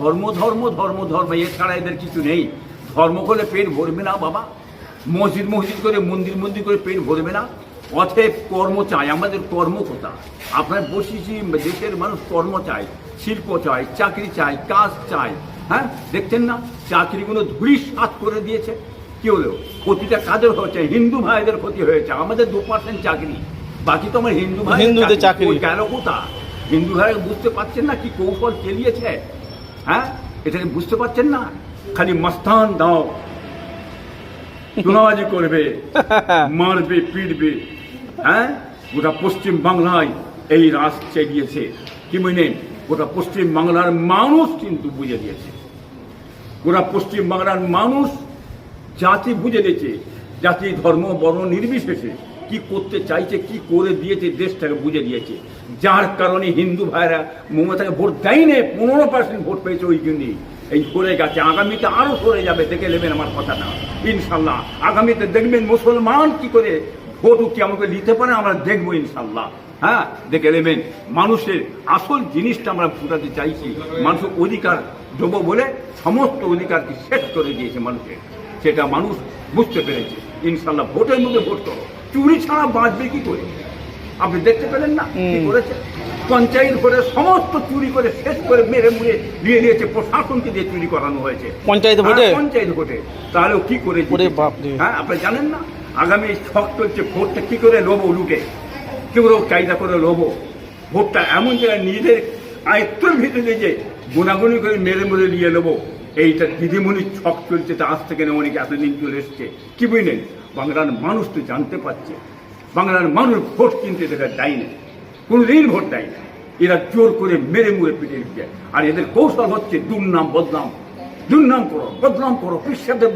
ধর্ম ধর্ম ধর্ম ধর্ম এছাড়া এদের কিছু নেই। ধর্ম করে পেট ভরবে না বাবা। মসজিদ মসজিদ করে মন্দির মন্দির করে পেট ভরবে না। অতএব কর্ম চাই। আমাদের কর্ম কোথা আপনার বসেছি দেশের মানুষ কর্ম চায় শিল্প চায় চাকরি চায় কাজ চায়। হ্যাঁ? দেখছেন না? চাকরিগুলো ধুলিস হাত করে দিয়েছে। কি হলো? ক্ষতিটা কাদের হয়েছে হিন্দু ভাইদের ক্ষতি হয়েছে। আমাদের দু পার্সেন্ট চাকরি। বাকি তো আমার হিন্দু ভাই হিন্দুদের চাকরি। গেল কোথা হিন্দু ভাইরা বুঝতে পারছেন না কি কৌশল চালিয়েছে? হ্যাঁ? এটাকে বুঝতে পারছেন না? খালি মস্তান দাও। চুনাবাজি করবে মারবে পিটবে। হ্যাঁ? গোটা পশ্চিম বাংলায় এই রাস চালিয়েছে কি বুঝলেন গোটা পশ্চিম বাংলার মানুষ কিন্তু বুঝে দিয়েছে গোটা পশ্চিম বাংলার মানুষ জাতি বুঝে দিয়েছে জাতি ধর্ম বর্ণ নির্বিশেষে কি করতে চাইছে, কি করে দিয়েছে, দেশটাকে বুঝে দিয়েছে যার কারণে হিন্দু ভাইরা মমতাকে ভোট দেয়নি, পনেরো পার্সেন্ট ভোট পেয়েছে ওই জন্যই এই সরে গেছে, আগামীতে আরও সরে যাবে, দেখে নেবেন আমার কথাটা। ইনশাল্লাহ, আগামীতে দেখবেন মুসলমান কি করে ভোট কি আমাকে নিতে পারে, আমরা দেখব ইনশাল্লাহ। হ্যাঁ দেখে নেবেন। মানুষের আসল জিনিসটা আমরা ফুটাতে চাইছি, মানুষের অধিকার দেবো বলে সমস্ত অধিকারকে শেষ করে দিয়েছে মানুষের। সেটা মানুষ বুঝতে পেরেছে। ইনশাল্লাহ, ভোটের মধ্যে ভোট করো। চুরি ছাড়া বাঁচবে কি করে? আপনি দেখতে পেলেন না? কি করেছে? পঞ্চায়েত করে সমস্ত চুরি করে শেষ করে মেরে মুড়ে দিয়ে নিয়েছে প্রশাসনকে দিয়ে চুরি করানো হয়েছে। পঞ্চায়েত ভোটে? হ্যাঁ, পঞ্চায়েত ভোটে। তাহলেও কি করে হ্যাঁ আপনি জানেন না? আগামী ছক চলছে ভোটটা কি করে লোবো লুটে? কি করে কায়দা করে লোবো। ভোটটা এমন জায়গায় নিজেদের আয়ত্তের ভিতরে যে গুণাগুনি করে মেরে মেরে নিয়ে নেব এইটা দিদিমণির ছক চলছে তা আজ থেকে অনেক এতদিন চলে এসছে। কি বুঝলেন? বাংলার মানুষ তো জানতে পারছে। বাংলার মানুষ ভোট কিনতে দেখা দেয় না কোনোদিন ভোট দেয় না। এরা জোর করে মেরে মুড়ে পিটিয়ে দিচ্ছে। আর এদের কৌশল হচ্ছে দুর্নাম, বদনাম। দুর্নাম করো, বদনাম করো কৃষ্ণদের